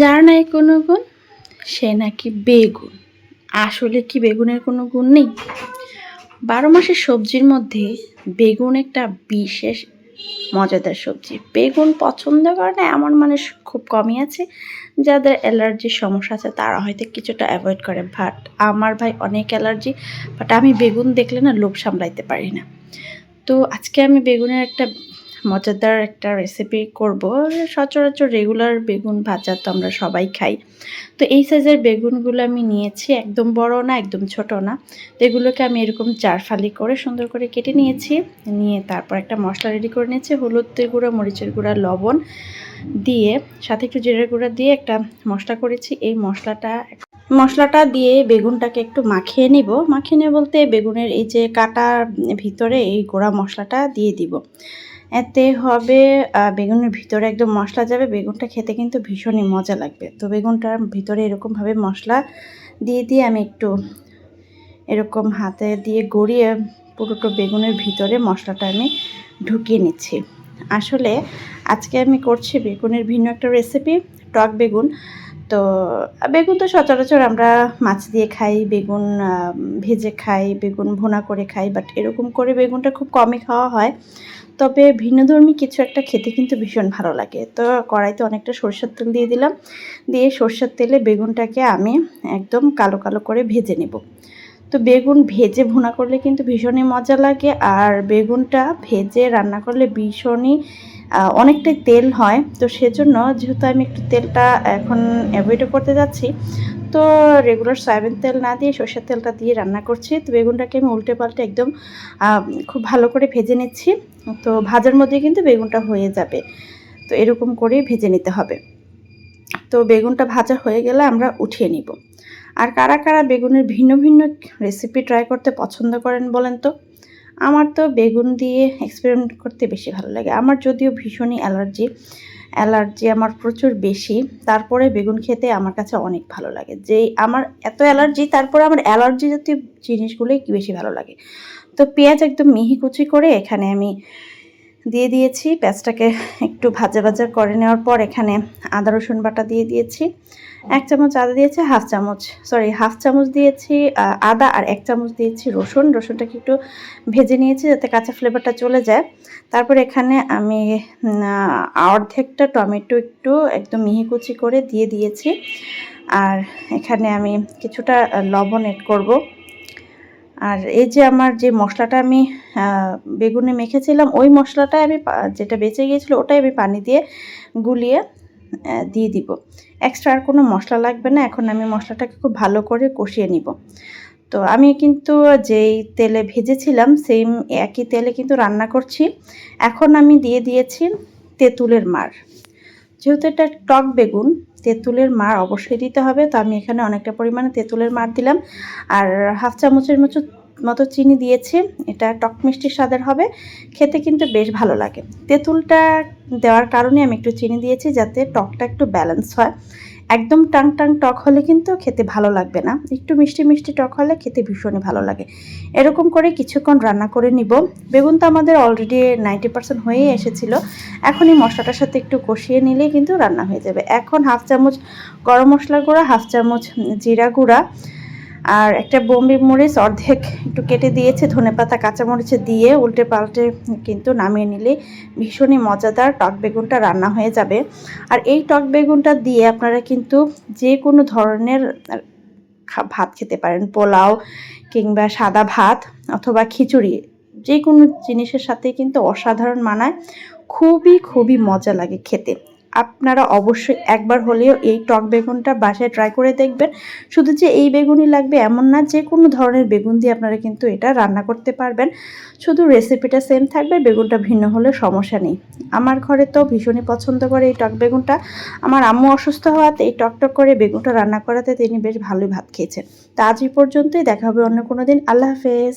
যার নাই কোনো গুণ, সে নাকি বেগুন। আসলে কি বেগুনের কোনো গুণ নেই? বারো মাসের সবজির মধ্যে বেগুন একটা বিশেষ মজাদার সবজি। বেগুন পছন্দ করে না, এমন মানুষ খুব কমই আছে, যাদের অ্যালার্জির সমস্যা আছে, তারা হয়তো কিছুটা অ্যাভয়েড করে। বাট আমার ভাই অনেক অ্যালার্জি বাট আমি বেগুন দেখলে না লোভ সামলাইতে পারি না। তো আজকে আমি বেগুনের একটা মজাদার একটা রেসিপি করব। সচরাচর রেগুলার বেগুন ভাজা তো আমরা সবাই খাই। তো এই সাইজের বেগুনগুলো আমি নিয়েছি, একদম বড় না, একদম ছোট না। তো এগুলোকে আমি এরকম চার ফালি করে সুন্দর করে কেটে নিয়েছি। নিয়ে তারপর একটা মশলা রেডি করে নিয়েছি, হলুদের গুঁড়া, মরিচের গুঁড়া, লবণ দিয়ে, সাথে একটু জিরের গুঁড়া দিয়ে একটা মশলা করেছি। এই মশলাটা মশলাটা দিয়ে বেগুনটাকে একটু মাখিয়ে নিব। মাখিয়ে নেব বলতে বেগুনের এই যে কাটার ভিতরে এই গোড়া মশলাটা দিয়ে দিব। এতে হবে বেগুনের ভিতরে একদম মশলা যাবে। বেগুনটা খেতে কিন্তু ভীষণই মজা লাগবে। তো বেগুনটার ভিতরে এরকমভাবে মশলা দিয়ে দিয়ে আমি একটু এরকম হাতে দিয়ে গড়িয়ে পুরোটো বেগুনের ভিতরে মশলাটা আমি ঢুকিয়ে নিচ্ছি। আসলে আজকে আমি করছি বেগুনের ভিন্ন একটা রেসিপি টক বেগুন। তো বেগুন তো সচরাচর আমরা মাছ দিয়ে খাই, বেগুন ভেজে খাই, বেগুন ভুনা করে খাই বাট এরকম করে বেগুনটা খুব কমই খাওয়া হয়। তবে ভিন্নধর্মী কিছু একটা খেতে কিন্তু ভীষণ ভালো লাগে। তো কড়াইতে অনেকটা সরষের তেল দিয়ে দিলাম। দিয়ে সরষের তেলে বেগুনটাকে আমি একদম কালো কালো করে ভেজে নেব। তো বেগুন ভেজে ভুনা করলে কিন্তু ভীষণই মজা লাগে। আর বেগুনটা ভেজে রান্না করলে ভীষণই অনেকটাই তেল হয়। তো সেজন্য যেহেতু আমি একটু তেলটা এখন অ্যাভয়েডও করতে যাচ্ছি তো রেগুলার সয়াবিন তেল না দিয়ে সর্ষের তেলটা দিয়ে রান্না করছি। তো বেগুনটাকে আমি উল্টে পাল্টে একদম খুব ভালো করে ভেজে নিচ্ছি। তো ভাজার মধ্যে কিন্তু বেগুনটা হয়ে যাবে। তো এরকম করেই ভেজে নিতে হবে। তো বেগুনটা ভাজা হয়ে গেলে আমরা উঠিয়ে নিব। আর কারা কারা বেগুনের ভিন্ন ভিন্ন রেসিপি ট্রাই করতে পছন্দ করেন বলেন তো? আমার তো বেগুন দিয়ে এক্সপেরিমেন্ট করতে বেশি ভালো লাগে। আমার যদিও ভীষণই অ্যালার্জি অ্যালার্জি আমার প্রচুর বেশি, তারপরে বেগুন খেতে আমার কাছে অনেক ভালো লাগে। যে আমার এত অ্যালার্জি, তারপরে আমার অ্যালার্জি জাতীয় জিনিসগুলোই বেশি ভালো লাগে। তো পেঁয়াজ একদম মিহি কুচি করে এখানে আমি দিয়ে দিয়েছি। পেঁয়াজটাকে একটু ভাজা ভাজা করে নেওয়ার পর এখানে আদা, রসুন বাটা দিয়ে দিয়েছি। এক চামচ আদা দিয়েছি, হাফ চামচ সরি হাফ চামচ দিয়েছি আদা আর এক চামচ দিয়েছি রসুন। রসুনটাকে একটু ভেজে নিয়েছি যাতে কাঁচা ফ্লেভারটা চলে যায়। তারপর এখানে আমি অর্ধেকটা টমেটো একটু একদম মিহি কুচি করে দিয়ে দিয়েছি। আর এখানে আমি কিছুটা লবণ এড করব। আর এই যে আমার যে মশলাটা আমি বেগুনে মেখেছিলাম, ওই মশলাটা আমি যেটা বেঁচে গিয়েছিল, ওটাই আমি পানি দিয়ে গুলিয়ে দিয়ে দিব। এক্সট্রা আর কোনো মশলা লাগবে না, এখন আমি মশলাটাকে খুব ভালো করে কষিয়ে নিব। তো আমি কিন্তু যেই তেলে ভেজেছিলাম সেম একই তেলে কিন্তু রান্না করছি। এখন আমি দিয়ে দিয়েছি তেঁতুলের মার যেহেতু এটা টক বেগুন তেঁতুলের মার অবশ্যই দিতে হবে। তো আমি এখানে অনেকটা পরিমাণে তেঁতুলের মার দিলাম। আর হাফ চামচের মতো মতো চিনি দিয়েছি। এটা টক মিষ্টি স্বাদের হবে। খেতে কিন্তু বেশ ভালো লাগে। তেঁতুলটা দেওয়ার কারণে আমি একটু চিনি দিয়েছি যাতে টকটা একটু ব্যালেন্স হয়। একদম টাং টাং টক হলে কিন্তু খেতে ভালো লাগবে না। একটু মিষ্টি মিষ্টি টক হলে খেতে ভীষণই ভালো লাগে। এরকম করে কিছুক্ষণ রান্না করে নিব। বেগুন তো আমাদের অলরেডি নাইনটি পার্সেন্ট হয়েই এসেছিল। এখন এই মশলাটার সাথে একটু কষিয়ে নিলে কিন্তু রান্না হয়ে যাবে। এখন হাফ চামচ গরম মশলা গুঁড়া, হাফ চামচ জিরা গুঁড়া আর একটা বোম্বে মরিচ অর্ধেক একটু কেটে দিয়েছে, ধনে ধনেপাতা কাঁচামরিচে দিয়ে উল্টে পাল্টে কিন্তু নামিয়ে নিলে ভীষণই মজাদার টক বেগুনটা রান্না হয়ে যাবে। আর এই টক বেগুনটা দিয়ে আপনারা কিন্তু যে কোনো ধরনের ভাত খেতে পারেন, পোলাও কিংবা সাদা ভাত অথবা খিচুড়ি, যে কোনো জিনিসের সাথে কিন্তু অসাধারণ মানায়, খুবই খুবই মজা লাগে খেতে। আপনারা অবশ্যই একবার হলেও এই টক বেগুনটা বাসায় ট্রাই করে দেখবেন। শুধু যে এই বেগুনই লাগবে এমন না, যে কোনো ধরনের বেগুন দিয়ে আপনারা কিন্তু এটা রান্না করতে পারবেন। শুধু রেসিপিটা সেম থাকবে, বেগুনটা ভিন্ন হলে সমস্যা নেই। আমার ঘরে তো ভীষণই পছন্দ করে এই টক বেগুনটা। আমার আম্মু অসুস্থ হওয়াতে এই টকটক করে বেগুনটা রান্না করাতে তিনি বেশ ভালোই ভাত খেয়েছেন। তা আজ পর্যন্তই, দেখা হবে অন্য কোনো দিন। আল্লাহ হাফেজ।